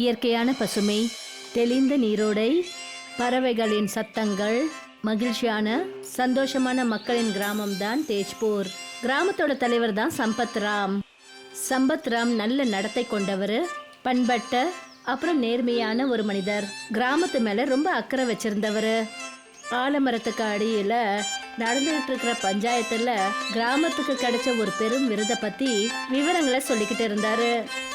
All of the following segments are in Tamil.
இயற்கையான பசுமை தெளிந்த நீரோடை பறவைகளின் சத்தங்கள் மகிழ்ச்சியான சந்தோஷமான மக்களின் கிராமம்தான் தேஜ்பூர். கிராமத்தோட தலைவர் தான் சம்பத் ராம். சம்பத் ராம் நல்ல நடத்தை கொண்டவர் பண்பட்ட அப்புறம் நேர்மையான ஒரு மனிதர். கிராமத்து மேல ரொம்ப அக்கறை வச்சிருந்தவர். ஆலமரத்துக்கு அடியில நடந்துகிட்டு இருக்கிற பஞ்சாயத்துல கிராமத்துக்கு கிடைச்ச ஒரு பெரும் விருதை பத்தி விவரங்களை சொல்லிக்கிட்டு இருந்தாரு.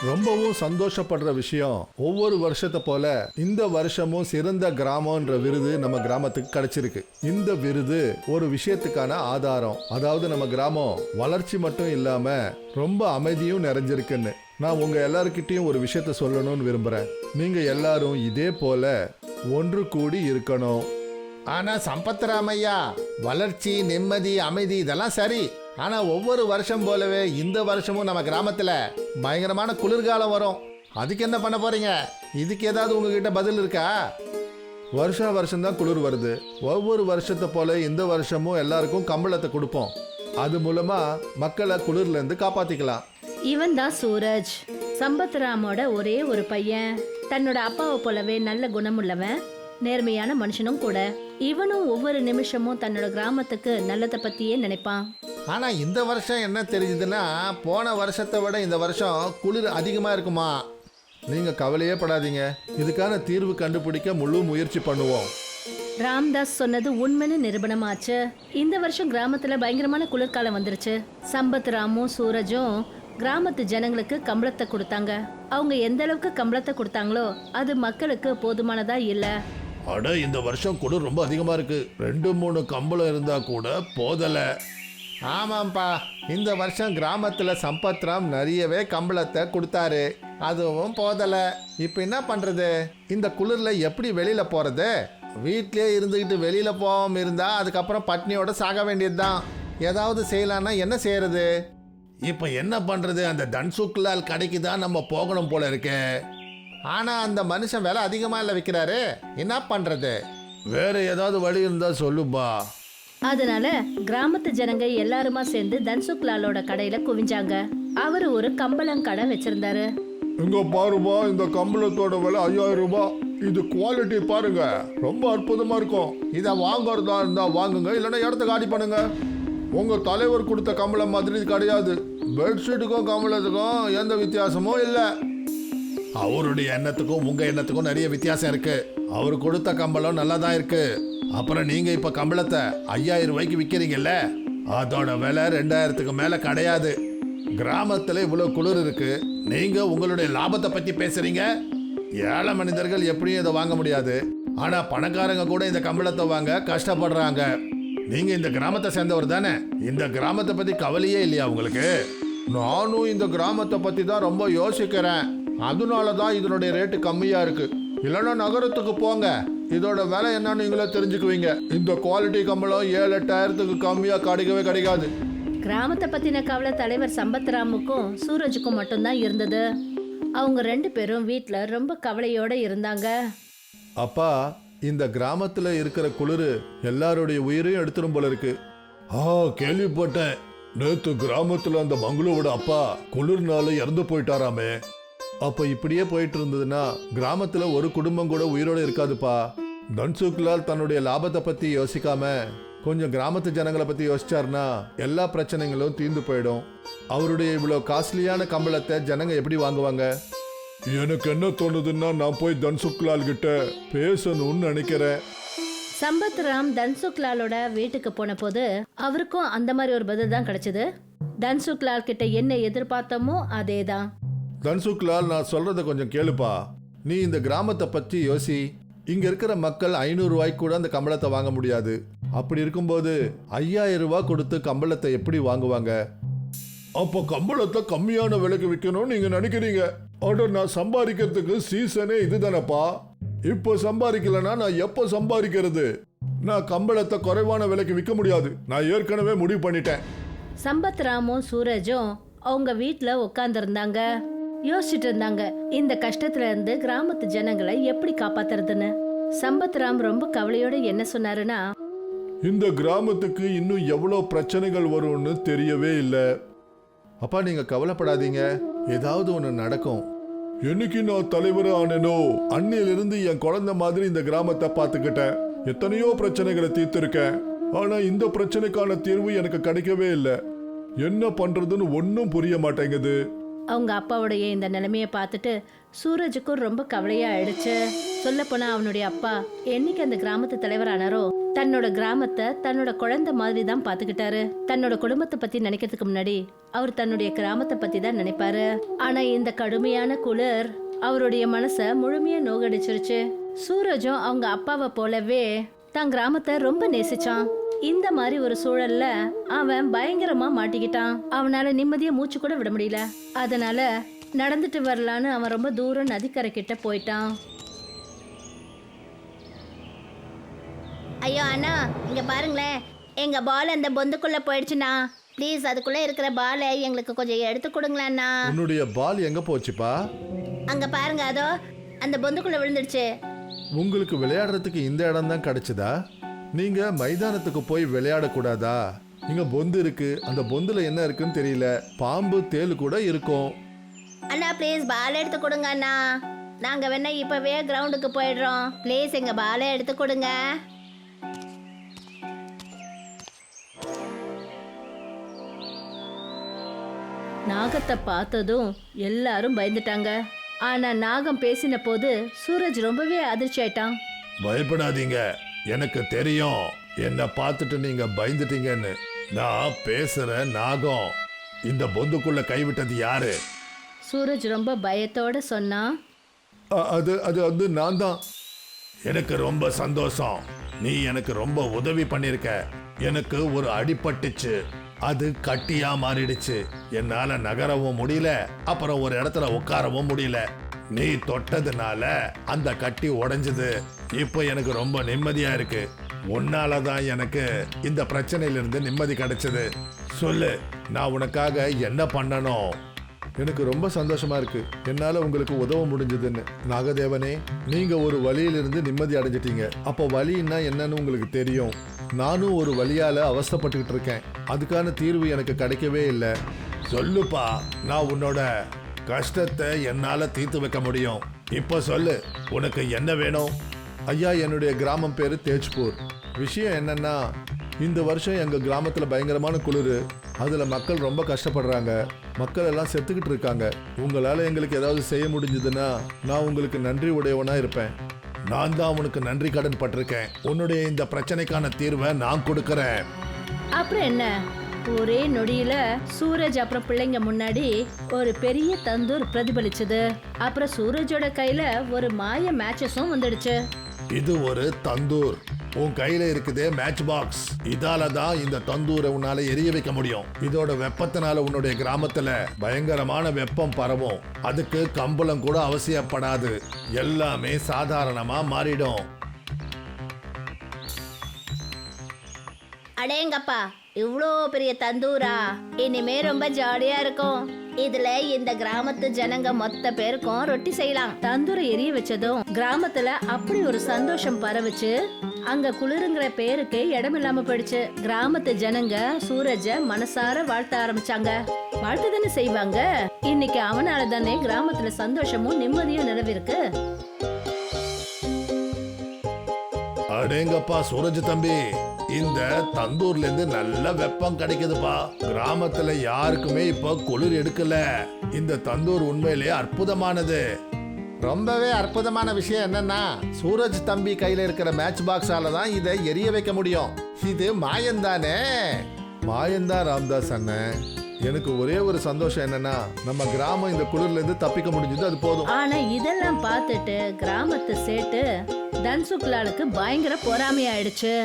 ரொம்பவும் சந்தோஷப்படுற விஷயம் ஒவ்வொரு வருஷத்தை போல இந்த வருஷமும் சிறந்த கிராமம்ன்ற விருது நம்ம கிராமத்துக்கு கிடைச்சிருக்கு. இந்த விருது ஒரு விஷயத்துக்கான ஆதாரம். அதாவது நம்ம கிராமம் வளர்ச்சி மட்டும் இல்லாம ரொம்ப அமைதியும் நிறைஞ்சிருக்குன்னு. நான் உங்க எல்லாருக்கிட்டையும் ஒரு விஷயத்த சொல்லணும்னு விரும்புறேன். நீங்க எல்லாரும் இதே போல ஒன்று கூடி இருக்கணும். ஆனா சம்பத்ராமையா வளர்ச்சி நிம்மதி அமைதி இதெல்லாம் சரி. ஆனா ஒவ்வொரு வருஷம் போலவே இந்த வருஷமும் நம்ம கிராமத்துல பயங்கரமான குளிர்காலம் வரும். அதுக்கு என்ன பண்ண போறீங்க? இதுக்கு ஏதாவது உங்ககிட்ட பதில் இருக்கா? வருஷா வருஷம் தான் குளிர் வருது. ஒவ்வொரு வருஷத்தை போல இந்த வருஷமும் எல்லாருக்கும் கம்பளத்தை கொடுப்போம். அது மூலமா மக்களை குளிர்ல இருந்து காப்பாத்திக்கலாம். இவன் தான் சூரஜ். சம்பத் ராமோட ஒரே ஒரு பையன். தன்னோட அப்பாவை போலவே நல்ல குணமுள்ளவன். நேர்மையான மனுஷனும் கூட. இவனும் ஒவ்வொரு நிமிஷமும் தன்னோட கிராமத்துக்கு நல்லதை பத்தியே நினைப்பான். ஆனா இந்த வருஷம் என்ன தெரியுதுன்னா போன வருஷத்தை விட இந்த வருஷம் குளிர் அதிகமா இருக்குமா? நீங்க கவலையே படாதீங்க. இதுக்கான தீர்வு கண்டுபிடிக்க முழு முயற்சி பண்ணுவோம். ராம்தாஸ் சொன்னது உண்மைன்னு நிரூபணமாச்சு. இந்த வருஷம் கிராமத்துல பயங்கரமான குளிர்காலம் வந்துருச்சு. சம்பத் ராமும் சூரஜும் கிராமத்து ஜனங்களுக்கு கம்பளத்தை கொடுத்தாங்க. அவங்க எந்த அளவுக்கு கம்பளத்தை கொடுத்தாங்களோ அது மக்களுக்கு போதுமானதா இல்ல. அட இந்த வருஷம் குளிர் ரொம்ப அதிகமா இருக்கு. ரெண்டு மூணு கம்பளம் இருந்தா கூட போதல. ஆமாம்ப்பா இந்த வருஷம் கிராமத்துல சம்பத்ராம் நிறையவே கம்பளத்தை கொடுத்தாரு. அதுவும் போதல. இப்போ என்ன பண்றது? இந்த குளிர்ல எப்படி வெளியில போறது? வீட்லயே இருந்துக்கிட்டு வெளியில போகாம இருந்தா அதுக்கப்புறம் பட்னியோட சாக வேண்டியதுதான். ஏதாவது செய்யலாம்னா என்ன செய்யறது? இப்போ என்ன பண்றது? அந்த தன்சுக்லால் கடைக்கு தான் நம்ம போகணும் போல இருக்கே. ஆனா அந்த மனுஷன் விலை அதிகமா இல்ல விற்கிறாரு என்ன பண்றது? வேற ஏதாவது வழி இருந்தா சொல்லுப்பா. அதனால கிராமத்து ஜனங்க எல்லாருமா சேர்ந்து தன்சுக்லாலோட கடையில குவிஞ்சாங்க. அவரு ஒரு கம்பளம் கடை வச்சிருந்தாரு. இங்க பாருமா இந்த கம்பளத்தோட விலை ஐயாயிரம் ரூபாய். இது குவாலிட்டி பாருங்க. ரொம்ப அற்புதமா இருக்கும். இதை வாங்குறதா இருந்தா வாங்குங்க இல்லைன்னா இடத்த காலி பண்ணுங்க. உங்க தலைவர் கொடுத்த கம்பளம் மாதிரி கிடையாது. பெட்ஷீட்டுக்கும் கம்பளத்துக்கும் எந்த வித்தியாசமும் இல்லை. அவருடைய எண்ணத்துக்கும் உங்க எண்ணத்துக்கும் நிறைய வித்தியாசம் இருக்கு. அவர் கொடுத்த கம்பளம் நல்லா தான் இருக்கு. அப்புறம் நீங்க இப்ப கம்பளத்தை ஐயாயிரம் ரூபாய்க்கு விற்கிறீங்கல்ல அதோட விலை ரெண்டாயிரத்துக்கு மேல கிடையாது. கிராமத்துல இவ்வளவு குளிர் இருக்கு. நீங்க உங்களுடைய லாபத்தை பத்தி பேசுறீங்க? ஏழை மனிதர்கள் எப்படியும் இதை வாங்க முடியாது. ஆனா பணக்காரங்க கூட இந்த கம்பளத்தை வாங்க கஷ்டப்படுறாங்க. நீங்க இந்த கிராமத்தை சேர்ந்தவர் தானே? இந்த கிராமத்தை பத்தி கவலையே இல்லையா உங்களுக்கு? நானும் இந்த கிராமத்தை பத்தி தான் ரொம்ப யோசிக்கிறேன். அதனால தான் இதனுடைய ரேட்டு கம்மியா இருக்கு. இல்லைன்னா நகரத்துக்கு போங்க. இதோட விலை என்னன்னு நீங்களே தெரிஞ்சுக்குவீங்க. இந்த குவாலிட்டி கம்பளம் ஏழு எட்டாயிரத்துக்கு கம்மியா கிடைக்கவே கிடைக்காது. கிராமத்தை பத்தின கவலை தலைவர் சம்பத்ராமுக்கும் சூரஜுக்கும் மட்டும்தான் இருந்தது. அவங்க ரெண்டு பேரும் வீட்ல ரொம்ப கவலையோட இருந்தாங்க. அப்பா இந்த கிராமத்துல இருக்கிற குளிர் எல்லாருடைய உயிரையும் எடுத்துரும் போல இருக்கு. ஆ கேள்விப்பட்டேன். நேத்து கிராமத்துல அந்த மங்களோட அப்பா குளிர்னால இறந்து போயிட்டாராமே. அப்போ இப்படியே போயிட்டு இருந்ததுன்னா கிராமத்தில் ஒரு குடும்பம் கூட உயிரோட இருக்காதுப்பா. தன்சுக்லால் தன்னுடைய லாபத்தை பற்றி யோசிக்காம கொஞ்சம் கிராமத்து ஜனங்களை பற்றி யோசிச்சார்னா எல்லா பிரச்சனைகளும் தீர்ந்து போயிடும். அவருடைய இவ்வளோ காஸ்ட்லியான கம்பளத்தை ஜனங்க எப்படி வாங்குவாங்க? எனக்கு என்ன தோணுதுன்னா நான் போய் தன்சுக்லால் கிட்ட பேசணும்னு நினைக்கிறேன். சம்பத் ராம் தன்சுக்லாலோட வீட்டுக்கு போன போது அவருக்கும் அந்த மாதிரி ஒரு பதில் தான் கிடைச்சது. தன்சுக்லால் கிட்ட என்ன எதிர்பார்த்தமோ அதேதான். தன்சுக்லால் நான் சொல்றத கொஞ்சம் கேளுப்பா. நீ இந்த கிராமத்தை பற்றி யோசி. இங்க இருக்கிற மக்கள் ஐநூறு ரூபாய்க்கு கூட அந்த கம்பளத்தை வாங்க முடியாது. அப்படி இருக்கும்போது ஐயாயிரம் ரூபாய் கொடுத்து கம்பளத்தை எப்படி வாங்குவாங்க? அப்போ கம்பளத்தை கம்மியான விலைக்கு விற்கணும்னு நீங்க நினைக்கிறீங்க. ஆர்டர் நான் சம்பாதிக்கிறதுக்கு சீசனே இதுதானப்பா. இப்போ சம்பாதிக்கலன்னா நான் எப்போ சம்பாதிக்கிறது? நான் கம்பளத்தை குறைவான விலைக்கு விற்க முடியாது. நான் ஏற்கனவே முடிவு பண்ணிட்டேன். சம்பத் ராமும் சூரஜும் அவங்க வீட்டில் உட்காந்துருந்தாங்க யோசிச்சுட்டு இருந்தாங்க. இந்த கஷ்டத்துல இருந்து கிராமத்து ஜனங்களை எப்படி காப்பாத்துறதுன்னு? சம்பத் ராம் ரொம்ப கவலையோட என்ன சொன்னாருன்னா இந்த கிராமத்துக்கு இன்னும் எவ்வளோ பிரச்சனைகள் வரும்னு தெரியவே இல்லை. அப்பா நீங்க கவலைப்படாதீங்க. ஏதாவது ஒன்று நடக்கும். என்னைக்கு நான் தலைவர் ஆனேனோ அன்னையிலிருந்து என் குழந்தை மாதிரி இந்த கிராமத்தை பார்த்துக்கிட்டேன். எத்தனையோ பிரச்சனைகளை தீர்த்திருக்கேன். ஆனா இந்த பிரச்சனைக்கான தீர்வு எனக்கு கிடைக்கவே இல்லை. என்ன பண்றதுன்னு ஒன்றும் புரிய மாட்டேங்குது. அவங்க அப்பாவுடைய இந்த நிலைமையை பார்த்துட்டு சூரஜுக்கும் ரொம்ப கவலையா ஆயிடுச்சு சொல்லப்போனா அவனுடைய அப்பா என்னைக்கு அந்த கிராமத்து தலைவரானாரோ தன்னோட கிராமத்தை தன்னோட குழந்தை மாதிரி தான் பாத்துக்கிட்டாரு தன்னோட குடும்பத்தை பத்தி நினைக்கிறதுக்கு முன்னாடி அவர் தன்னுடைய கிராமத்தை பத்தி தான் நினைப்பாரு. ஆனா இந்த கடுமையான குளிர் அவருடைய மனச முழுமையா நோகடிச்சிருச்சு. சூரஜும் அவங்க அப்பாவை போலவே தன் கிராமத்தை ரொம்ப நேசிச்சான். இந்த மாதிரி ஒரு சூழல்ல அவன் பயங்கரமா மாட்டிக்கிட்டான். அவனால நிம்மதியா மூச்சு கூட விட முடியல. அதனால நடந்துட்டு வரலான்னு அவன் ரொம்ப தூரம் நதிக்கரை கிட்ட போயிட்டான். ஐயோ அண்ணா இங்க பாருங்களேன். எங்க பால் அந்த பொந்துக்குள்ள போயிடுச்சுண்ணா. ப்ளீஸ் அதுக்குள்ள இருக்கிற பாலை எங்களுக்கு கொஞ்சம் எடுத்து கொடுங்களேண்ணா உன்னுடைய பால் எங்க போச்சுப்பா? அங்க பாருங்க அதோ அந்த பொந்துக்குள்ள விழுந்துடுச்சு. உங்களுக்கு விளையாடுறதுக்கு இந்த இடம் தான் கிடைச்சதா? நீங்க மைதானத்துக்கு போய் விளையாடக்கூடாதா? இங்க பொந்து இருக்கு. அந்த பொந்துல என்ன இருக்குன்னு தெரியல. பாம்பு தேள் கூட இருக்கும். அண்ணா ப்ளீஸ் பால் எடுத்து கொடுங்க அண்ணா. நாங்க வேணா இப்பவே கிரவுண்டுக்கு போயிடுறோம். ப்ளீஸ் எங்க பாலை எடுத்து கொடுங்க. நாகத்தை பார்த்ததும் எல்லாரும் பயந்துட்டாங்க. ஆனா நாகம் பேசின போது சூரஜ் ரொம்பவே அதிர்ச்சி ஆயிட்டான் பயப்படாதீங்க. எனக்கு தெரியும். என்ன பார்த்துட்டு நீங்க பயந்துட்டீங்கன்னு. நான் பேசுற நாகம். இந்த பொந்துக்குள்ள கைவிட்டது யாரு? சூரஜ் ரொம்ப பயத்தோட சொன்னான் அது அது வந்து நான் தான். எனக்கு ரொம்ப சந்தோஷம். நீ எனக்கு ரொம்ப உதவி பண்ணிருக்க. எனக்கு ஒரு அடிபட்டுச்சு. அது கட்டியா மாறிடுச்சு. என்னால நகரவும் முடியல. அப்புறம் ஒரு இடத்துல உட்காரவும் முடியல. நீ தொட்டதுனால அந்த கட்டி உடைஞ்சது. இப்போ எனக்கு ரொம்ப நிம்மதியா இருக்கு. உன்னால தான் எனக்கு இந்த பிரச்சனையிலிருந்து நிம்மதி கிடைச்சது. சொல்லு நான் உனக்காக என்ன பண்ணணும்? எனக்கு ரொம்ப சந்தோஷமா இருக்கு. என்னால உங்களுக்கு உதவ முடிஞ்சதுன்னு. நாகதேவனே நீங்க ஒரு வழியிலிருந்து நிம்மதி அடைஞ்சிட்டீங்க. அப்போ வழின்னா என்னன்னு உங்களுக்கு தெரியும். நானும் ஒரு வழியால அவஸ்தைப்பட்டுக்கிட்டு இருக்கேன். அதுக்கான தீர்வு எனக்கு கிடைக்கவே இல்லை. சொல்லுப்பா நான் உன்னோட கஷ்டத்தை என்னால தீர்த்து வைக்க முடியும். இப்போ சொல்லு உனக்கு என்ன வேணும்? ஐயா என்னுடைய கிராமம் பேரு தேஜ்பூர். விஷயம் என்னன்னா இந்த வருஷம் எங்க கிராமத்துல பயங்கரமான குளிர். அதுல மக்கள் ரொம்ப கஷ்டப்படுறாங்க. மக்கள் எல்லாம் செத்துக்கிட்டு இருக்காங்க. உங்களால எங்களுக்கு ஏதாவது செய்ய முடிஞ்சதுன்னா நான் உங்களுக்கு நன்றி உடையவனா இருப்பேன். நான் தான் உனக்கு நன்றி கடன் பட்டிருக்கேன். உன்னுடைய இந்த பிரச்சனைக்கான தீர்வை நான் கொடுக்கறேன். அப்புறம் என்ன? ஒரே நொடியில சூரஜ் அப்புறம் பிள்ளைங்க முன்னாடி ஒரு பெரிய தந்தூர் பிரதிபலிச்சது. அப்புறம் சூரஜோட கையில ஒரு மாய மேட்சஸும் வந்துடுச்சு. இது ஒரு தந்தூர். உன் கையில இருக்குதே மேட்ச் பாக்ஸ் இதால தான் இந்த தந்தூரை உன்னால எரிய வைக்க முடியும். இதோட வெப்பத்தினால உன்னுடைய கிராமத்துல பயங்கரமான வெப்பம் பரவும். அதுக்கு கம்பளம் கூட அவசியப்படாது. எல்லாமே சாதாரணமா மாறிடும். அடேங்கப்பா இவ்வளோ பெரிய தந்தூரா? இனிமே ரொம்ப ஜாலியா இருக்கும். இதுல இந்த கிராமத்து ஜனங்க மொத்த பேருக்கும் ரொட்டி செய்யலாம். தந்தூரை எரிய வச்சதும் கிராமத்துல அப்படி ஒரு சந்தோஷம் பரவுச்சு. அங்க குளிருங்கிற பேருக்கு இடம் இல்லாம போயிடுச்சு. கிராமத்து ஜனங்க சூரஜ மனசார வாழ்த்த ஆரம்பிச்சாங்க. வாழ்த்து தானே செய்வாங்க? இன்னைக்கு அவனால தானே கிராமத்துல சந்தோஷமும் நிம்மதியும் நிலவிருக்கு. அடேங்கப்பா சூரஜ் தம்பி. இந்த தந்தூர்ல இருந்து நல்ல வெப்பம் கிடைக்குதுப்பா. கிராமத்துல யாருக்குமே இப்ப குளிர் எடுக்கல. இந்த தந்தூர் உண்மையிலேயே அற்புதமானது. ரொம்பவே அற்புதமான விஷயம் என்னன்னா சூரஜ் தம்பி கையில இருக்கிற மேட்ச் பாக்ஸால தான் இதை எரிய வைக்க முடியும். இது மாயந்தானே? மாயந்தான் ராம்தாஸ் அண்ணன் எனக்கு ஒரே ஒரு சந்தோஷம் என்னன்னா நம்ம கிராமம் இந்த குளிர்ல இருந்து தப்பிக்க முடிஞ்சது அது போதும். ஆனா இதெல்லாம் பார்த்துட்டு கிராமத்து சேட்டு தன்சுக்லாலுக்கு பயங்கர பொறாமையாயிடுச்சு.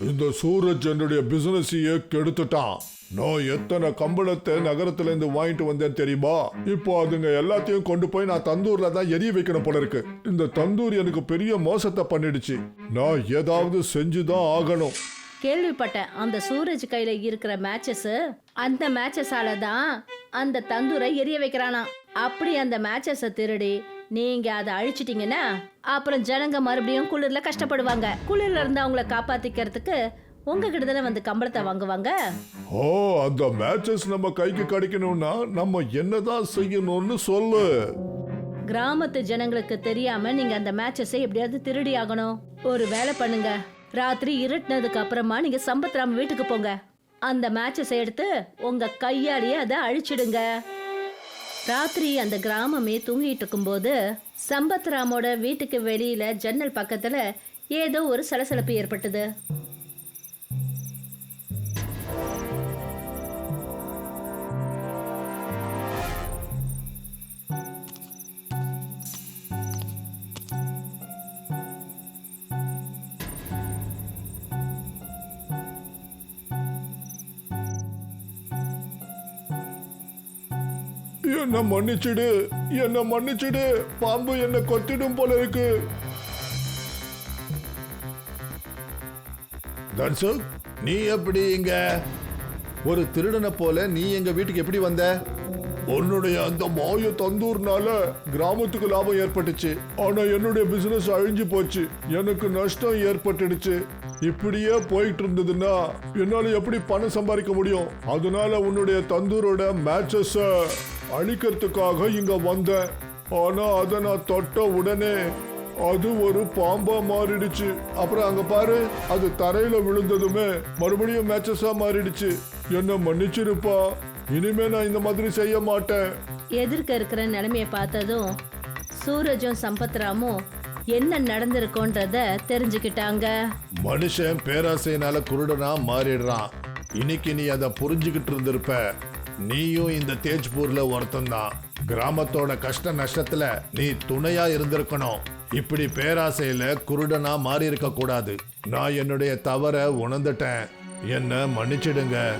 இந்த சூரஜ் என்னுடைய பிசினஸையே கெடுத்துட்டான். நான் எத்தனை கம்பளத்தை நகரத்துல இருந்து வாங்கிட்டு வந்தேன் தெரியுமா? இப்போ அதுங்க எல்லாத்தையும் கொண்டு போய் நான் தந்தூர்ல தான் எரிய வைக்கணும் போல இருக்கு. இந்த தந்தூர் எனக்கு பெரிய மோசத்தை பண்ணிடுச்சு. நான் ஏதாவது செஞ்சுதான் ஆகணும். கேள்விப்பட்டேன். அந்த சூரஜ் கையில இருக்கிற மேட்சஸ் அந்த மேட்சஸால தான் அந்த தந்தூரை எரிய வைக்கிறானா அப்படி அந்த மேட்சஸை திருடி நீங்க அதை அழிச்சிட்டீங்கன்னா அப்புறம் ஜனங்க மறுபடியும் குளிர்ல கஷ்டப்படுவாங்க. குளிர்ல இருந்து அவங்கள காப்பாத்திக்கிறதுக்கு உங்ககிட்ட தானே வந்து கம்பளத்தை வாங்குவாங்க? ஓ அந்த மேட்சஸ் நம்ம கைக்கு கிடைக்கணும்னா நம்ம என்னதான் செய்யணும்னு சொல்லு. கிராமத்து ஜனங்களுக்கு தெரியாம நீங்க அந்த மேட்சஸை எப்படியாவது திருடி ஆகணும். ஒரு வேலை பண்ணுங்க. ராத்திரி இருட்டினதுக்கு அப்புறமா நீங்க சம்பத்ராம் வீட்டுக்கு போங்க. அந்த மேட்சஸை எடுத்து உங்க கையாலேயே அதை அழிச்சிடுங்க. ராத்திரி அந்த கிராமமே தூங்கிட்டு இருக்கும்போது சம்பத்ராமோட வீட்டுக்கு வெளியில ஜன்னல் பக்கத்துல ஏதோ ஒரு சலசலப்பு ஏற்பட்டது. என்ன மன்னிச்சிடு என்ன மன்னிச்சிடு பாம்பு என்ன கொத்திடும் போல இருக்கு. தன்சுக் நீ எப்படி இங்க? ஒரு திருடனை போல நீ எங்க வீட்டுக்கு எப்படி வந்த? உன்னுடைய அந்த மாய தந்தூர்னால கிராமத்துக்கு லாபம் ஏற்பட்டுச்சு. ஆனா என்னுடைய பிசினஸ் அழிஞ்சு போச்சு. எனக்கு நஷ்டம் ஏற்பட்டுடுச்சு. இப்படியே போயிட்டு இருந்ததுன்னா என்னால எப்படி பணம் சம்பாதிக்க முடியும்? அதனால உன்னுடைய தந்தூரோட மேட்சஸை அழிக்கிறதுக்காக இங்க வந்தேன் ஆனா அதை நான் தொட்ட உடனே அது ஒரு பாம்பா மாறிடுச்சு. அப்புறம் அங்க பாரு அது தரையில விழுந்ததுமே மறுபடியும் மேட்சஸா மாறிடுச்சு. என்ன மன்னிச்சிருப்பா? இனிமே நான் இந்த மாதிரி செய்ய மாட்டேன். எதிர்க்க இருக்கிற நிலைமைய பார்த்ததும் சூரஜும் சம்பத்ராமும் என்ன நடந்திருக்கோன்றத தெரிஞ்சுக்கிட்டாங்க. மனுஷன் பேராசையினால குருடனா மாறிடுறான். இன்னைக்கு நீ அதை புரிஞ்சுக்கிட்டு இருந்திருப்ப. நீயும் இந்த தேஜ்பூர்ல ஒருத்தன்தான் கிராமத்தோட கஷ்ட நஷ்டத்துல நீ துணையா இருந்திருக்கணும். இப்படி பேராசையில குருடனா மாறி இருக்க கூடாது. நான் என்னுடைய தவற உணர்ந்துட்டேன். என்ன மன்னிச்சிடுங்க.